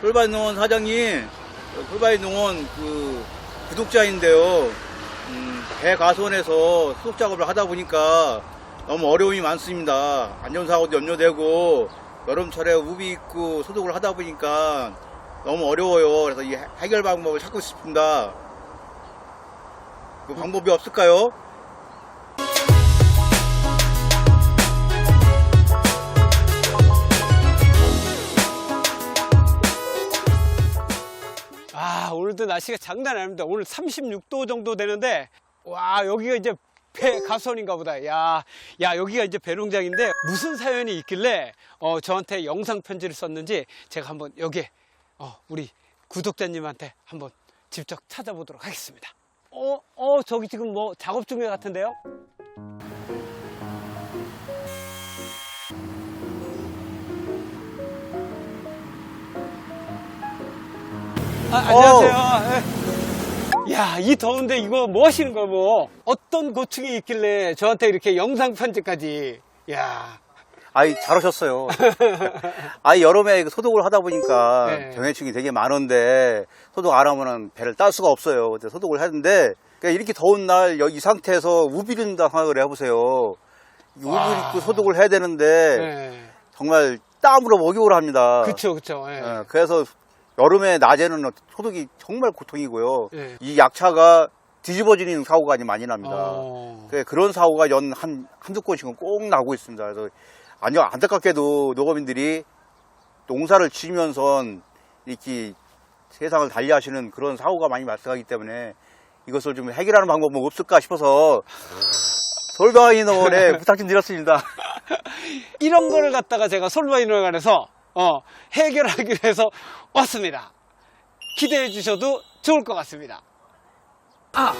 솔바이 농원 사장님, 솔바이 농원 그 구독자인데요. 음, 배 가선에서 수속 작업을 하다 보니까 너무 어려움이 많습니다. 안전사고도 염려되고 여름철에 우비 입고 소독을 하다 보니까 너무 어려워요. 그래서 이 해- 해결 방법을 찾고 싶습니다. 그 방법이 없을까요? 아, 오늘도 날씨가 장난 아닙니다. 오늘 36도 정도 되는데, 와, 여기가 이제 배 가선인가 보다. 야, 야, 여기가 이제 배농장인데, 무슨 사연이 있길래, 어, 저한테 영상 편지를 썼는지, 제가 한번 여기에, 어, 우리 구독자님한테 한번 직접 찾아보도록 하겠습니다. 어, 어, 저기 지금 뭐 작업 중에 같은데요? 아, 안녕하세요. 예. 야, 이 더운데 이거 뭐 하시는 거예요, 뭐? 어떤 고충이 있길래 저한테 이렇게 영상 편지까지. 야, 아이 잘하셨어요. 아이 여름에 그 소독을 하다 보니까 네. 병해충이 되게 많은데 소독 안 하면은 배를 딸 수가 없어요. 근데 소독을 하는데 그러니까 이렇게 더운 날 이 상태에서 우비린다 생각을 해보세요. 이 우비 와. 입고 소독을 해야 되는데 네. 정말 땀으로 목욕을 합니다. 그쵸, 그쵸. 예. 예, 그래서 여름에 낮에는 소독이 정말 고통이고요. 예. 이 약차가 뒤집어지는 사고가 많이 납니다. 어. 그 그런 사고가 연 한, 한두 건씩은 꼭 나고 있습니다. 그래서 아니, 안타깝게도 농업인들이 농사를 지으면서 이렇게 세상을 달리하시는 그런 사고가 많이 발생하기 때문에 이것을 좀 해결하는 방법은 없을까 싶어서 솔바이 농원에 부탁 좀 드렸습니다. 이런 거를 갖다가 제가 솔바이너관에서 어, 해결하기 위해서 왔습니다. 기대해 주셔도 좋을 것 같습니다. 아,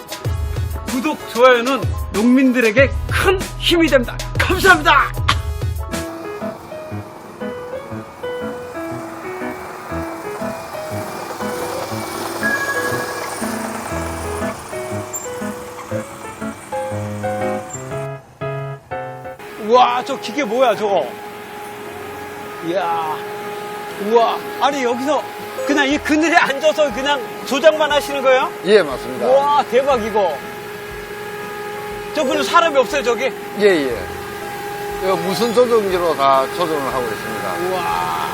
구독, 좋아요는 농민들에게 큰 힘이 됩니다. 감사합니다. 우와, 저 기계 뭐야, 저거? 이야, 우와. 아니, 여기서 그냥 이 그늘에 앉아서 그냥 조작만 하시는 거예요? 예, 맞습니다. 우와, 대박, 이거. 저 그냥 사람이 없어요, 저기? 예, 예. 이거 무슨 조정기로 다 조정을 하고 있습니다. 우와.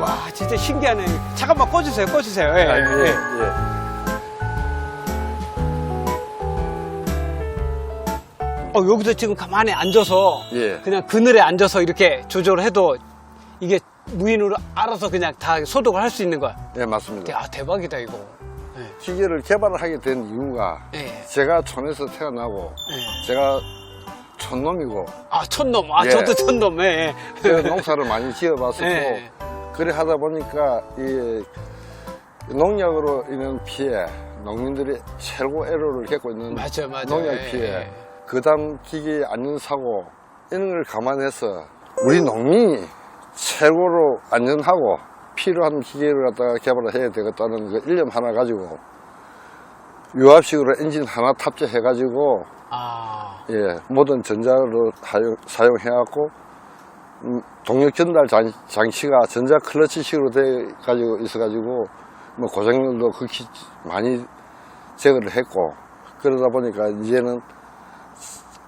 와, 진짜 신기하네. 잠깐만 꺼주세요, 꺼주세요. 예, 아, 예. 예. 어, 여기서 지금 가만히 앉아서 예. 그냥 그늘에 앉아서 이렇게 조절을 해도 이게 무인으로 알아서 그냥 다 소독을 할 수 있는 거야. 예, 맞습니다. 아, 대박이다, 이거. 기계를 개발을 하게 된 이유가 예. 제가 촌에서 태어나고 예. 제가 촌놈이고 아, 촌놈. 아, 예. 저도 촌놈. 예. 제가 농사를 많이 지어봤었고 예. 그래 하다 보니까 이 농약으로 인한 피해 농민들이 최고 애로를 겪고 있는 맞아, 맞아. 농약 예. 피해 그다음 기계 안전사고 이런 걸 감안해서 우리 농민이 최고로 안전하고 필요한 기계를 갖다가 개발을 해야 되겠다는 그 일념 하나 가지고 유압식으로 엔진 하나 탑재해 가지고 아, 예, 모든 전자로 사용, 사용해갖고, 음, 동력 전달 장, 장치가 전자 클러치식으로 돼 가지고 있어 가지고, 뭐 고장률도 극히 많이 제거를 했고, 그러다 보니까 이제는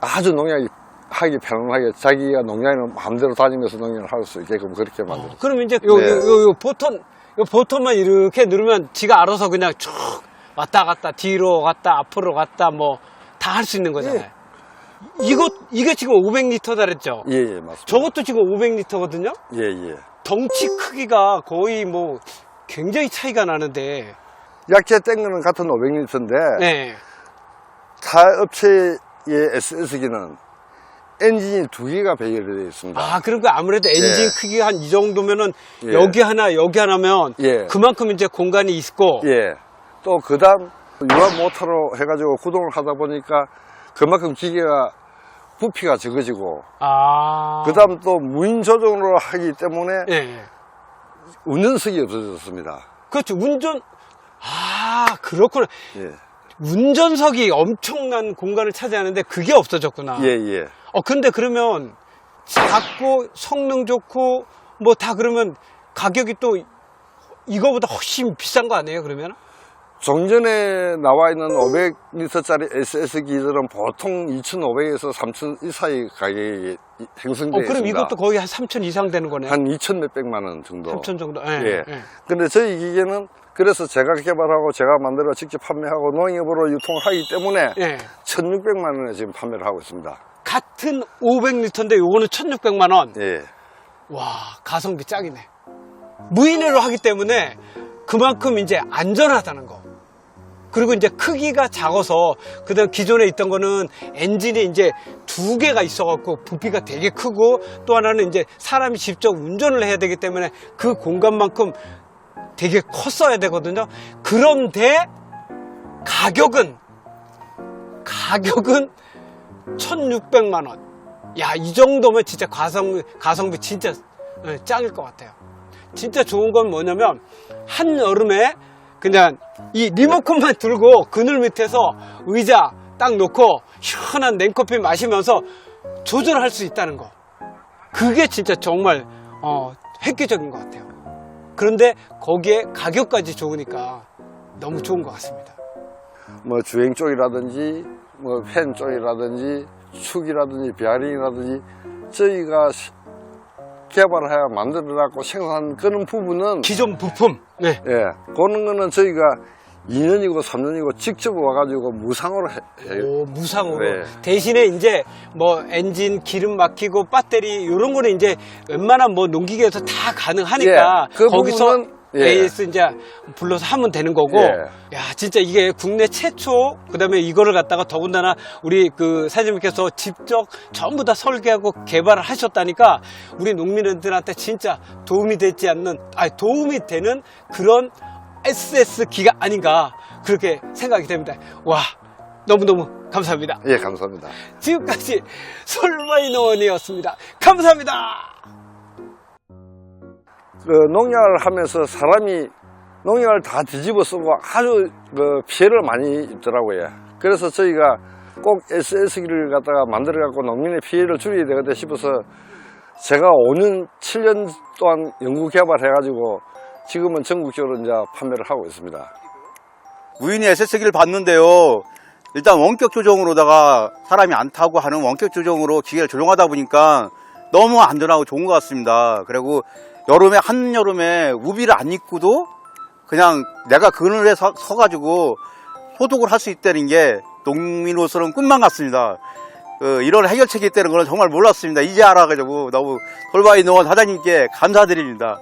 아주 농약이 하기 편안하게 자기가 농약을 마음대로 다니면서 농약을 할 수 있게끔 그렇게 만들었어요. 그럼 이제 요, 네. 요, 요, 요 버튼, 요 버튼만 이렇게 누르면 지가 알아서 그냥 쭉 왔다 갔다 뒤로 갔다 앞으로 갔다 뭐 다 할 수 있는 거잖아요. 예. 이거, 이게 지금 500리터 달했죠? 예, 예, 맞습니다. 저것도 지금 500리터거든요? 예, 예. 덩치 크기가 거의 뭐 굉장히 차이가 나는데. 약재 뗀 거는 같은 500리터인데, 네. 타업체 의 SS기는 엔진이 두 개가 배열이 되어 있습니다. 아, 그러니까 아무래도 엔진 예. 크기가 한 이 정도면은 예. 여기 하나, 여기 하나면 예. 그만큼 이제 공간이 있고. 예. 또 그다음 유압 모터로 해가지고 구동을 하다 보니까 그만큼 기계가 부피가 적어지고 아. 그다음 또 무인 조종으로 하기 때문에 예, 예. 운전석이 없어졌습니다. 그렇죠. 운전. 아, 그렇구나. 예. 운전석이 엄청난 공간을 차지하는데 그게 없어졌구나. 예, 예. 어, 근데 그러면 작고 성능 좋고 뭐 다 그러면 가격이 또 이거보다 훨씬 비싼 거 아니에요, 그러면? 종전에 나와 있는 500리터짜리 SS 기들은 보통 2,500에서 3,000 이 사이 가격이 형성되어 어, 그럼 있습니다. 이것도 거의 한 3천 이상 되는 거네. 한 2천 몇백만 원 정도. 3천 정도. 예. 예. 예. 근데 저희 기계는 그래서 제가 개발하고 제가 만들어 직접 판매하고 농협으로 유통하기 때문에 예. 1,600만 원에 지금 판매를 하고 있습니다. 같은 500리터인데 요거는 1,600만 원. 예. 와, 가성비 짱이네. 무인회로 하기 때문에 그만큼 이제 안전하다는 거. 그리고 이제 크기가 작아서 그다음 기존에 있던 거는 엔진이 이제 두 개가 있어갖고 부피가 되게 크고 또 하나는 이제 사람이 직접 운전을 해야 되기 때문에 그 공간만큼 되게 컸어야 되거든요. 그런데 가격은 가격은 1,600만 원. 야, 이 정도면 진짜 가성, 가성비 진짜 예, 짱일 것 같아요. 진짜 좋은 건 뭐냐면, 한여름에 그냥 이 리모컨만 들고 그늘 밑에서 의자 딱 놓고 시원한 냉커피 마시면서 조절할 수 있다는 거. 그게 진짜 정말, 어, 획기적인 것 같아요. 그런데 거기에 가격까지 좋으니까 너무 좋은 것 같습니다. 뭐 주행 쪽이라든지 뭐팬 쪽이라든지 축이라든지 비아링이라든지 저희가 시- 개발하여 만들어갖고 생산한 그런 부분은 기존 부품. 네. 예, 그런 거는 저희가 2년이고 3년이고 직접 와가지고 무상으로 해, 해요. 오, 무상으로. 네. 대신에 이제 뭐 엔진 기름 막히고 배터리 이런 거는 이제 웬만한 뭐 농기계에서 다 가능하니까 예, 그 거기서 부분은, 예. AS 이제 불러서 하면 되는 거고. 예. 야, 진짜 이게 국내 최초 그다음에 이거를 갖다가 더군다나 우리 그 사장님께서 직접 전부 다 설계하고 개발을 하셨다니까 우리 농민들한테 진짜 도움이 되지 않는 아니 도움이 되는 그런 SS 기가 아닌가 그렇게 생각이 됩니다. 와, 너무너무 감사합니다. 예, 감사합니다. 지금까지 솔바이노원이었습니다. 감사합니다. 그 농약을 하면서 사람이 농약을 다 뒤집어 쓰고 아주 그 피해를 많이 입더라고요. 그래서 저희가 꼭 SS기를 갖다가 만들어 갖고 농민의 피해를 줄여야 되겠다 싶어서 제가 5년, 7년 동안 연구 개발해 가지고 지금은 전국적으로 이제 판매를 하고 있습니다. 무인의 SS기를 봤는데요. 일단 원격 조정으로다가 사람이 안 타고 하는 원격 조정으로 기계를 조정하다 보니까 너무 안전하고 좋은 것 같습니다. 그리고 여름에 한여름에 우비를 안 입고도 그냥 내가 그늘에 서, 서가지고 소독을 할 수 있다는 게 농민으로서는 꿈만 같습니다. 그 이런 해결책이 있다는 걸 정말 몰랐습니다. 이제 알아가지고 너무 돌바이 농원 사장님께 감사드립니다.